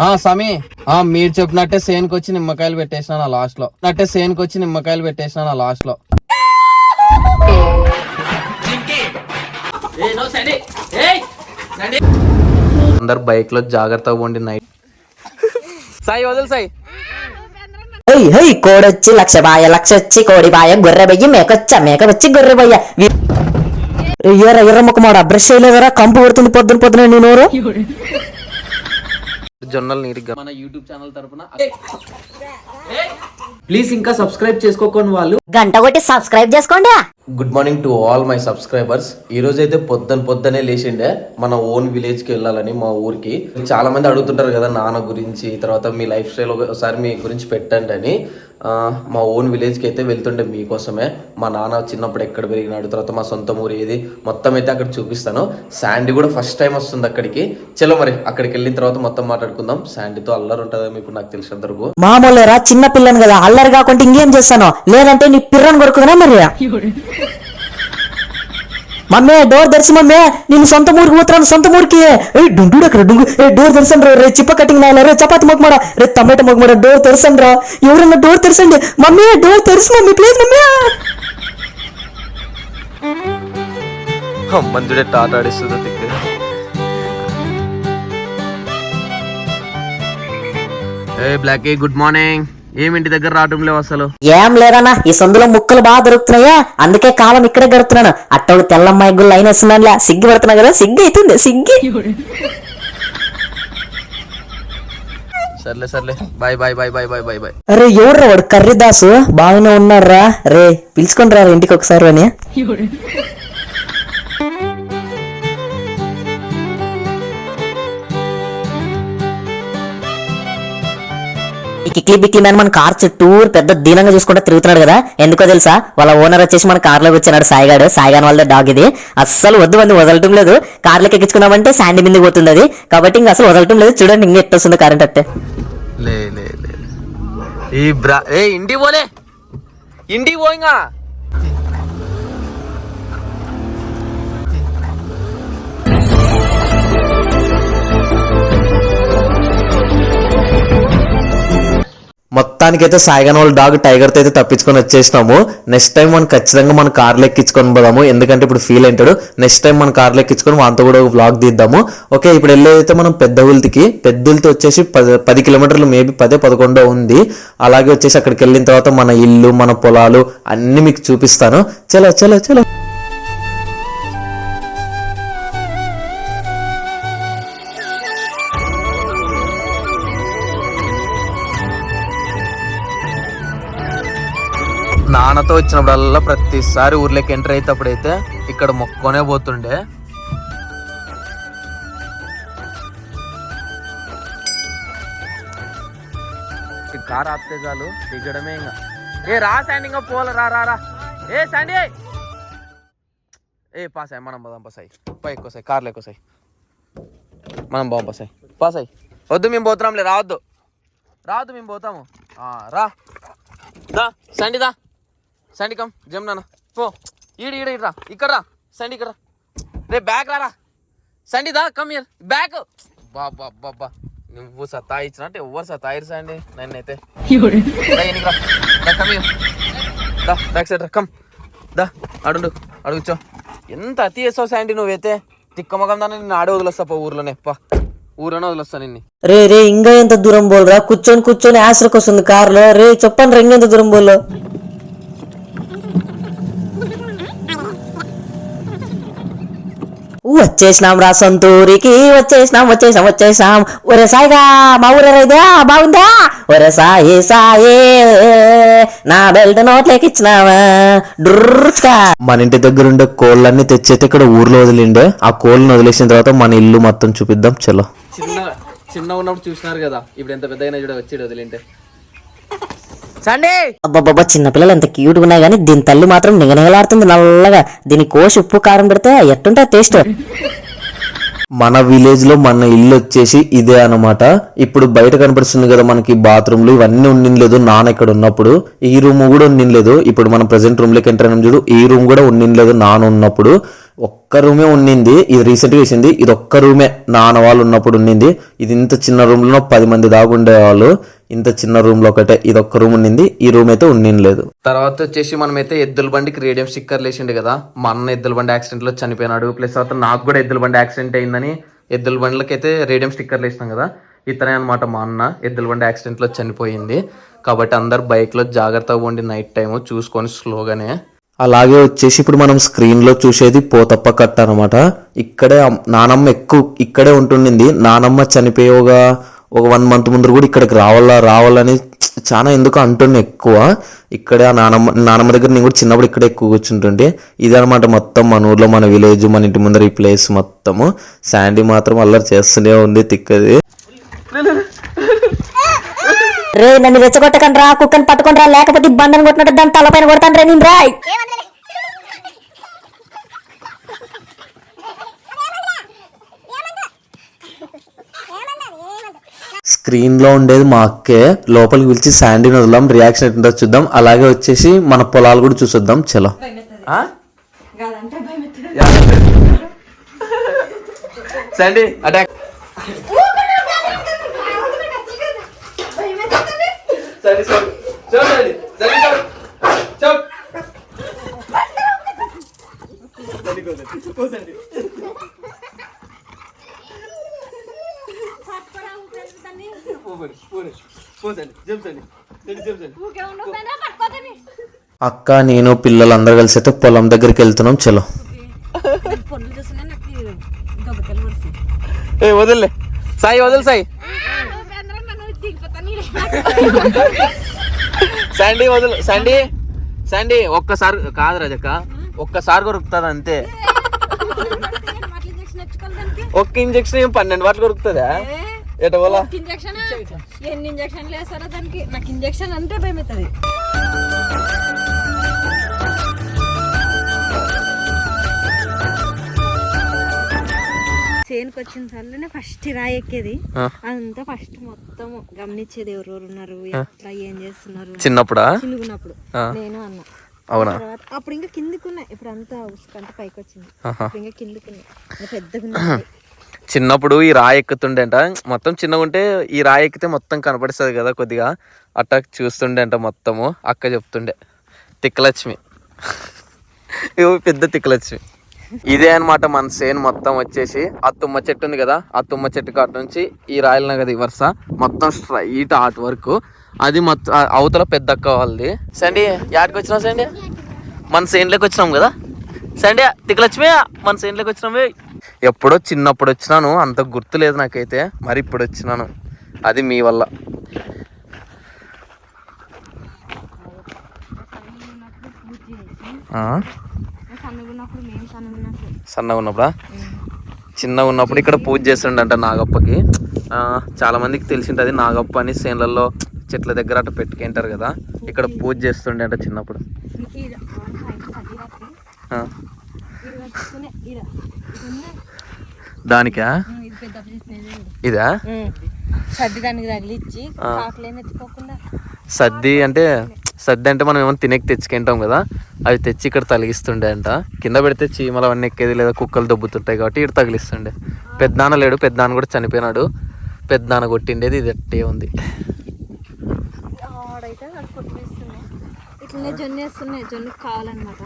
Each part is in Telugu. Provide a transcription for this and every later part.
ఆ సమీ ఆ మీరు చెప్పినట్టే సేన్కి వచ్చి నిమ్మకాయలు పెట్టేసిన నా లాస్ట్లో నట్టే సేన్కి వచ్చి నిమ్మకాయలు పెట్టేసిన నా లాస్ట్లో అందరు బైక్లో జాగ్రత్తగా పోండి నైట్. సాయి వదులు సాయి. హై హై కోడొచ్చి లక్ష బాయ లక్ష వచ్చి కోడి బాయ గొర్రె బయ్యి మేకొచ్చ మేక వచ్చి గొర్రె బయ్య. ఎర్ర ఎర్ర ముఖమాడ బ్రష్ చేయలేదరా కంపు కొడుతుంది పొద్దున పొద్దున నీ నోరు. జొన్నలు నీట్గా. మన యూట్యూబ్ ఛానల్ తరపున ప్లీజ్ ఇంకా సబ్స్క్రైబ్ చేసుకోకుండా వాళ్ళు. గంట కొట్టి సబ్స్క్రైబ్ చేసుకోండి. Good morning to all my subscribers ఈ రోజు అయితే పొద్దున పొద్దునే లేచిండే మన ఓన్ విలేజ్కి వెళ్ళాలని మా ఊరికి. చాలా మంది అడుగుతుంటారు కదా నాన్న గురించి తర్వాత మీ లైఫ్ స్టైల్ ఒకసారి మీ గురించి పెట్టండి అని. మా ఓన్ విలేజ్కి అయితే వెళ్తుండే మీకోసమే. మా నాన్న చిన్నప్పుడు ఎక్కడ పెరిగినాడు తర్వాత మా సొంత ఊరు ఏది మొత్తం అయితే అక్కడ చూపిస్తాను. శాండీ కూడా ఫస్ట్ టైం వస్తుంది అక్కడికి. చలో మరి అక్కడికి వెళ్ళిన తర్వాత మొత్తం మాట్లాడుకుందాం. శాండీతో అల్లరి ఉంటుందేమో ఇప్పుడు నాకు తెలిసినంత వరకు? మామూలురా చిన్న పిల్లని కదా అల్లరి కాకుండా ఇంకేం చేస్తాను? లేదంటే నీ పిర్రని కొడుకుదా మరి మమ్మీ డోర్ తెరిచి మమ్మీ నేను సొంత ఊరికి పోతున్నాను సొంత ఊరికి. ఏ డుండు అక్కడ డుంగు ఏ డోర్ తెరసండి రా రే చిప్ప కటింగ్ నాయన రే చపాతి మొక్కమాడ రే టమాటా మొక్కమాడ డోర్ తెరసండి రా. ఎవరన్నా డోర్ తెరసండి మమ్మీ డోర్ తెరిచి మమ్మీ ప్లీజ్ మమ్మీ మందుడే టాట ఆడిస్తుంది తిక్కు ఏ బ్లాక్ గుడ్ మార్నింగ్ ఏమి ఇంటి దగ్గర రావటం లేవు అసలు? ఏం లేదన్నా ఈ సందులో ముక్కలు బాగా దొరుకుతున్నాయా? అందుకే కాలం ఇక్కడే గడుపుతున్నాను. అట్టోడు తెల్లమ్మాయి గుళ్ళు లైన్ వేస్తున్నానులే సిగ్గు పడుతున్నా కదా సిగ్గు అవుతుంది సిగ్గి. సర్లే సర్లే. Bye bye bye bye bye bye bye. అరే ఎవడ్రా వాడు? కర్రీదాసు? బాగానే ఉన్నారా రే పిలుచుకొని రా ఇంటికి ఒకసారి అని. కిక్లీ బిక్లీ మ్యాన్ మన కార్ చుట్టూ పెద్ద దీనంగా చూసుకుంటూ తిరుగుతున్నాడు కదా? ఎందుకో తెలుసా? వాళ్ళ ఓనర్ వచ్చేసి మన కార్ వచ్చినాడు సాయిగాడు. సాయిగాన్ వాళ్ళ డాగ్ ఇది. అస్సలు వద్దు మంది వదలటం లేదు. కార్లోకి ఎక్కించుకున్నామంటే శాండీ మీద పోతుంది అది. కాబట్టి ఇంకా అసలు వదలటం లేదు. చూడండి ఇంకా ఎట్టొస్తుంది కరెంట్ అట్టే. లే లే ఈ బ్రా ఏ ఇంటికి పోలే. ఇంటికి పోయింగా మొత్తానికైతే సాయిగన్ వాళ్ళ డాగ్ టైగర్ అయితే తప్పించుకొని వచ్చేసినాము. నెక్స్ట్ టైం మనం ఖచ్చితంగా మన కార్లో ఎక్కించుకొని పోదాము. ఎందుకంటే ఇప్పుడు ఫీల్ అయింటాడు నెక్స్ట్ టైం మన కార్లో ఎక్కించుకొని వాళ్ళతో కూడా ఒక వ్లాగ్ తీద్దాము. ఓకే ఇప్పుడు వెళ్ళేదైతే మనం పెద్ద ఉల్తికి పెద్ద ఉల్తి వచ్చేసి పది పది కిలోమీటర్లు మేబీ పదే పదకొండో ఉంది. అలాగే వచ్చేసి అక్కడికి వెళ్ళిన తర్వాత మన ఇల్లు మన పొలాలు అన్ని మీకు చూపిస్తాను. చలో చలో చలో. నాన్నతో వచ్చినప్పుడల్లా ప్రతిసారి ఊర్లోకి ఎంటర్ అయితే ఇక్కడ మొక్కనే పోతుండే. కార్ ఆపితే చాలు దిగడమే ఇంకా. ఏ రా శాండీ ఇంకా పోల రా రా రా. ఏ శాండీ! ఏ పాస్ అయ్యి మనం పోదాం పాసాయి పై ఎక్కువసాయి కార్లో ఎక్కువసాయి. మనం బా పసాయ్ పాస్ అయ్యి వద్దు మేము పోతున్నాంలే రావద్దు. రావద్దు మేము పోతాము. రా. దా సండి దా. సండి కమ్ జమ్ నాన్న పో ఈడు ఈడు ఈడు రా. ఇక్కడ రా. సండి ఇక్కడ రా. రే బ్యాగ్ రారా. సండి దా కమ్ ఇయర్ బ్యాగ్ బాబా బాబా నువ్వు సతాయించినట్టు ఎవరు సతాయిరు సండి నన్నైతే. రా, ఎనికి రా. దా, బ్యాక్ సైడ్ రా. కమ్ దా అడుండు. అడుగుచో ఎంత అతి చేస్తావు శాండీ నువ్వైతే? తిక్క మగం దాన్ని నిన్ను ఆడే వదిలేస్తా పో ఊర్లోనే. పా. ఊర్లోనే వదిలేస్తా నిన్ను. రే రే ఇంకా ఎంత దూరం బోల్రా? కూర్చొని కూర్చొని యాసరికి వస్తుంది కారులో. రే చెప్పండి రా ఇంకెంత దూరం బోల్ వచ్చేసినాం రా సొంతూరికి వచ్చేసినాం వచ్చేసినాం వచ్చేసినాం. ఒరే సాయిగా మా ఊరేదా బాగుందా? ఒరే సాయి సాయి నా బెల్ట్ నోట్లోకి ఇచ్చినావా? డుర్కా మన ఇంటి దగ్గర ఉండే కోళ్ళన్నీ తెచ్చైతే ఇక్కడ ఊర్లో వదిలిండే. ఆ కోళ్ళని వదిలేసిన తర్వాత మన ఇల్లు మొత్తం చూపిద్దాం చలో. చిన్న చిన్న ఉన్నప్పుడు చూసినారు కదా. ఇప్పుడు ఎంత పెద్ద అయినా చూడ వచ్చి వదిలింటే. సండే. అబ్బబ్బబ్బా చిన్నపిల్లలు ఎంత క్యూట్ ఉన్నాయి కానీ దీని తల్లి మాత్రం నిగనిగలాడుతుంది నల్లగా. దీని కోసి ఉప్పు కారం పెడితే ఎట్టుంటే టేస్ట్ మన విలేజ్లో మన ఇల్లు వచ్చేసి ఇదే అన్నమాట. ఇప్పుడు బయట కనపడుతుంది కదా మనకి బాత్రూమ్లు ఇవన్నీ ఉండిలేదు నాన్న ఇక్కడ ఉన్నప్పుడు ఈ రూమ్ కూడా ఉండిలేదు ఇప్పుడు మనం ప్రెసెంట్ రూమ్లోకి ఎంటర్ అయినాం చూడు ఈ రూమ్ కూడా ఉండిలేదు నాన్న ఉన్నప్పుడు ఒక్క రూమే ఉండింది ఇది రీసెంట్గా వేసింది. ఇది ఒక్క రూమే నాన్న వాళ్ళు ఉన్నప్పుడు ఉండింది ఇది ఇంత చిన్న రూమ్లో పది మంది దాకా ఉండేవాళ్ళు. ఇంత చిన్న రూమ్లో ఒకటే ఇది ఒక్క రూమ్ ఉండింది ఈ రూమ్ అయితే లేదు తర్వాత వచ్చేసి మనమైతే ఎద్దుల బండికి రేడియం స్టిక్కర్ లేచిండు కదా. మా అన్న ఎద్దుల బండి యాక్సిడెంట్లో చనిపోయినాడు. ప్లస్ తర్వాత నాకు కూడా ఎద్దుల బండి యాక్సిడెంట్ అయిందని ఎద్దుల బండ్లకి అయితే రేడియం స్టిక్కర్ వేసినాం కదా. ఇతనే అనమాట మా అన్న. ఎద్దుల బండి యాక్సిడెంట్లో చనిపోయింది. కాబట్టి అందరు బైక్లో జాగ్రత్తగా ఉండి నైట్ టైం చూసుకొని స్లోగానే అలాగే వచ్చేసి ఇప్పుడు మనం స్క్రీన్లో చూసేది పోతప్ప కట్ట అనమాట ఇక్కడే నానమ్మ ఎక్కువ ఇక్కడే ఉంటుండింది. నానమ్మ చనిపోయి ఒక వన్ మంత్ ముందు కూడా ఇక్కడికి రావాలా రావాలని చాలా ఎందుకు అంటుండే ఎక్కువ. ఇక్కడే ఆ నానమ్మ నానమ్మ దగ్గర నేను కూడా చిన్నప్పుడు ఇక్కడే ఎక్కువ కూర్చుంటుండే. ఇది మొత్తం మన ఊర్లో మన విలేజ్ మన ఇంటి ముందర ఈ ప్లేస్ మొత్తము. శాండీ మాత్రం అల్లరి చేస్తూనే ఉంది తిక్కది. రే నన్ను రెచ్చగొట్టకండి రా కుక్కని పట్టుకొని రా లేకపోతే ఈ బండను కొట్టినట్టు దాని తలపైన కొడతాను రే నేను రాయ్ స్క్రీన్లో ఉండేది మా అక్కే. లోపలికి పిలిచి శాండీని వదలాం రియాక్షన్ ఎట్టుందో చూద్దాం. అలాగే వచ్చేసి మన పొలాలు కూడా చూసొద్దాం చలో. ఆ? సండి అటాక్. సరే సరే చూడండి సరే చూడు అక్క నేను పిల్లలు అందరు కలిసి అయితే పొలం దగ్గరికి వెళ్తున్నాం చలో. ఏ వదిలే. సాయి వదిలే సాయి. శాండీ వదులు శాండీ శాండీ ఒక్కసారి కాదు రజక్క ఒక్కసారి కొరుకుతుంది అంతే ఒక్క ఇంజక్షన్ ఏం పన్నెండు వాటికి కొరుకుతుందా? ఎట ఇంజక్షన్ ఎన్ని ఇంజక్షన్లు వేస్తారో దానికి నాకు ఇంజక్షన్ అంటే భయం అవుతుంది చేనుకు వచ్చిన సార్లునే ఫస్ట్ రాయి ఎక్కేది. అంతా ఫస్ట్ మొత్తం గమనించేది ఎవరెవరు ఉన్నారు ఎట్లా ఏం చేస్తున్నారు చిన్నప్పుడా? చిన్నగున్నప్పుడు ఆ. నేను అన్న. అవునా? అప్పుడు ఇంకా కిందికున్నా ఇప్పుడు అంతా ఉసుకంతా పైకి వచ్చింది ఇంకా కిందికున్నా. ఇంకా పెద్దగా చిన్నప్పుడు ఈ రాయి ఎక్కుతుండే అంట మొత్తం చిన్నగా ఉంటే ఈ రాయి ఎక్కితే మొత్తం కనపడిస్తుంది కదా కొద్దిగా. అట్టా చూస్తుండే అంట మొత్తము. అక్క చెప్తుండే తిక్కలక్ష్మి. పెద్ద తిక్కలక్ష్మి. ఇదే అనమాట మన సేన్ మొత్తం వచ్చేసి ఆ తుమ్మ చెట్టు ఉంది కదా ఆ తుమ్మ చెట్టు కాటు నుంచి ఈ రాయల కదా ఈ వరుస మొత్తం స్ట్రైట్ ఆర్ట్ వర్క్. అది మొత్తం అవతల పెద్ద అక్క వాళ్ళది. సండి యాడికి వచ్చినావు సండి? మన సేన్లోకి వచ్చినాం కదా? సండే తిక్కలక్ష్మి మన సేన్లోకి వచ్చినామే ఎప్పుడో చిన్నప్పుడు వచ్చినాను అంత గుర్తులేదు నాకైతే మరి ఇప్పుడు వచ్చినాను. అది మీ వల్ల. సన్నగా ఉన్నప్పుడా? చిన్నగా ఉన్నప్పుడు ఇక్కడ పూజ చేస్తుండంట నాగప్పకి. చాలా మందికి తెలిసింటది నాగప్ప అని సేన్లలో చెట్ల దగ్గర అట్లా పెట్టుకుంటారు కదా. ఇక్కడ పూజ చేస్తుండే అంట చిన్నప్పుడు? దానికా? ఇది? సర్ది దానికి తగిలిచ్చి అంటే సద్ది అంటే మనం ఏమైనా తినేకి తెచ్చుకుంటాం కదా అవి తెచ్చి ఇక్కడ తగిలిస్తుండే అంట. కింద పెడితే చీమలు అవన్నీ ఎక్కేది లేదా కుక్కలు దొబ్బుతుంటాయి కాబట్టి ఇక్కడ తగిలిస్తుండే. పెద్దనాన్న లేడు పెద్దనాన్న కూడా చనిపోయినాడు. పెద్దనాన్న కొట్టిండేది ఇది అట్టే ఉంది. ఇట్లనే జొన్న వేస్తున్నాయి జొన్నకి కావాలన్నమాట.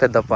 పెద్దప్ప?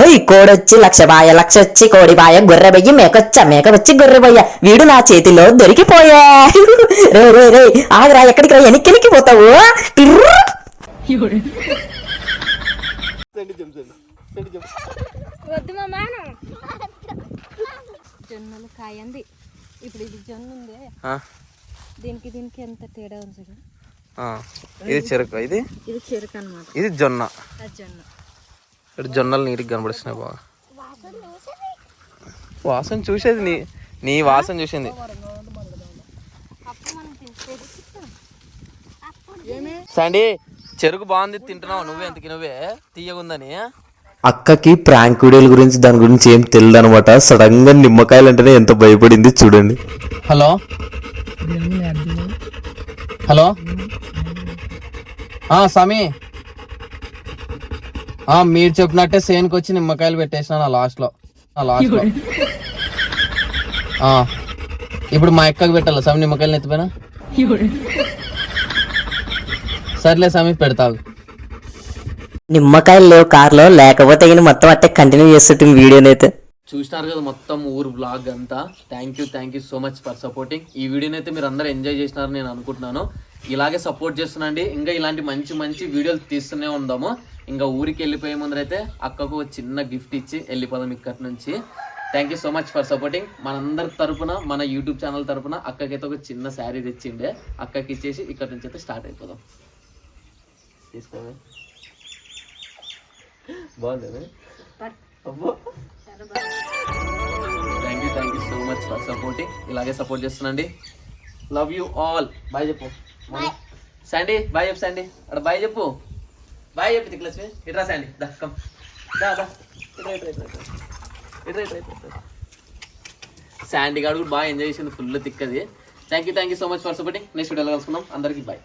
హై, కోడొచ్చి లక్ష బాయ లక్ష వచ్చి కోడి బాయ గొర్రె బయ్యి మేకొచ్చ మేక వచ్చి గొర్రె బయ్య. వీడు నా చేతిలో దొరికిపోయా. రే రే రే ఆగరా ఎక్కడికి రా వెనక్కి వెనక్కి పోతావు. వద్దు జొన్నలు కాయంది. ఇప్పుడు ఇది జొన్న ఉంది దీనికి దీనికి ఎంత తేడా ఉంది. ఇది చెరుకు ఇది? ఇది చెరుకు అనమాట ఇది జొన్న. అది జొన్న. ఇక్కడ జొన్నలు నీటికి కనబడిస్తున్నాయి బాగా. వాసన చూసేది నీ నీ వాసన చూసింది. సండి చెరుకు బాగుంది తింటున్నావు నువ్వే ఎంతకి నువ్వే. తీయగుందని. అక్కకి ప్రాంక్ వీడియోల గురించి దాని గురించి ఏం తెలియదు అనమాట సడన్గా నిమ్మకాయలు అంటేనే ఎంత భయపడింది చూడండి. హలో? హలో? ఆ, సమీ. ఆ, మీరు చెప్పినట్టే సేన్కి వచ్చి నిమ్మకాయలు పెట్టేసిన నా లాస్ట్లో. నా లాస్ట్లో. ఆ, ఇప్పుడు మా ఎక్కకి పెట్టాలా? సమీ నిమ్మకాయలు ఎత్తిపోయినా సర్లే సమీ పెడతావు నిమ్మకాయలు లేవు కార్లో లేకపోతే ఈయన మొత్తం అట్టే కంటిన్యూ చేస్తుంటుంది వీడియోనైతే చూసినారు కదా మొత్తం ఊరు బ్లాగ్ అంతా. Thank you thank you so much for supporting ఈ వీడియోని అయితే మీరు అందరూ ఎంజాయ్ చేసినారని నేను అనుకుంటున్నాను. ఇలాగే సపోర్ట్ చేస్తున్నాండి. ఇంకా ఇలాంటి మంచి మంచి వీడియోలు తీస్తూనే ఉందాము. ఇంకా ఊరికి వెళ్ళిపోయే ముందరైతే అక్కకు ఒక చిన్న గిఫ్ట్ ఇచ్చి వెళ్ళిపోదాం ఇక్కడి నుంచి. Thank you so much for supporting మనందరి తరపున మన యూట్యూబ్ ఛానల్ తరపున అక్కకైతే ఒక చిన్న శారీ తెచ్చిండే. అక్కకి ఇచ్చేసి ఇక్కడ నుంచి అయితే స్టార్ట్ అయిపోదాం. తీసుకోవే. బాగుంది అబ్బో. Thank you thank you so much for supporting ఇలాగే సపోర్ట్ చేస్తున్నాండి లవ్ యూ ఆల్ బాయ్ చెప్పు. శాండీ బాయ్ చెప్పు శాండీ అక్కడ బాయ్ చెప్పు. బాయ్ చెప్పు తిక్లక్ష్మి ఇట్రా శాండీ దా కమ్ దా దా. ఇట్రా ఇట్రా ఇట్రా ఇట్రా. ఇట్రా ఇట్రా ఇట్రా ఇట్రా శాండీ గారు కూడా బాగా ఎంజాయ్ చేసింది full తిక్కది. Thank you thank you so much for supporting next వీడియోలో కలుసుకుందాం. అందరికీ బాయ్